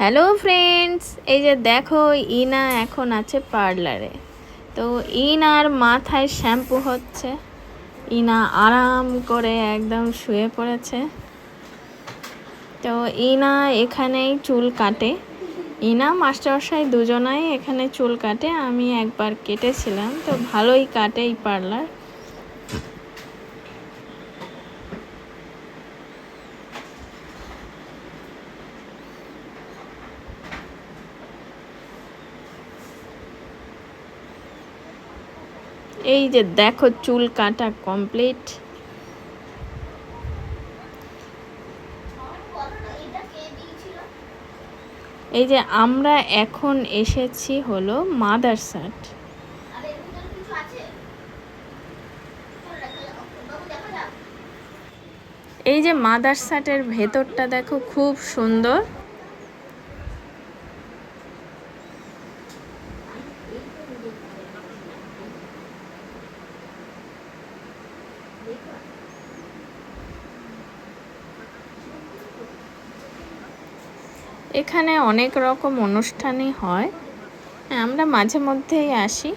Hello friends এই যে দেখো, ইনা এখন আছে পার্লারে তো ইনার মাথায় শ্যাম্পু হচ্ছে। ইনা আরাম করে একদম শুয়ে পড়েছে। তো ইনা এখানেই চুল কাটে। ইনা মাস্টারমশাই দুজনাই এখানে চুল কাটে। আমি একবার কেটেছিলাম। তো ভালোই কাটে এই পার্লার এই যে দেখো চুল কাটা কমপ্লিট এই যে আমরা এখন এসেছি হলো মাদারসাট এই যে মাদারসাটের ভেতরটা দেখো খুব সুন্দর। এখানে অনেক রকম অনুষ্ঠানই হয়। হ্যাঁ, আমরা মাঝে মধ্যেই আসি।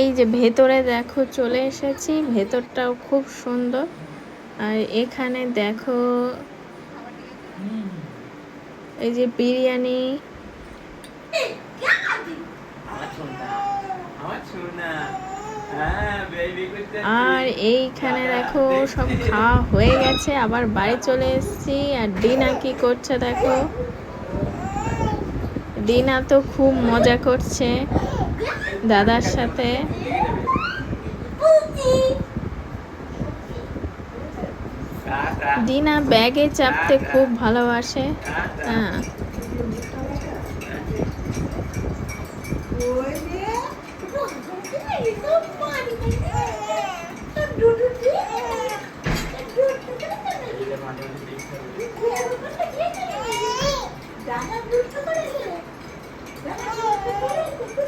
এই যে ভেতরে দেখো চলে এসেছি, ভেতরটাও খুব সুন্দর। আর এখানে দেখো এই যে বিরিয়ানি। আর এইখানে দেখো সব খাওয়া হয়ে গেছে, আবার বাড়ি চলে এসেছি। আর ডিনা কি করছে দেখো? ডিনা তো খুব মজা করছে। দাদার সাথে দিনা ব্যাগে চাপতে খুব ভালোবাসে হ্যাঁ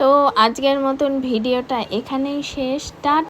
তো আজকের মতন ভিডিওটা এখানেই শেষ। টাটা।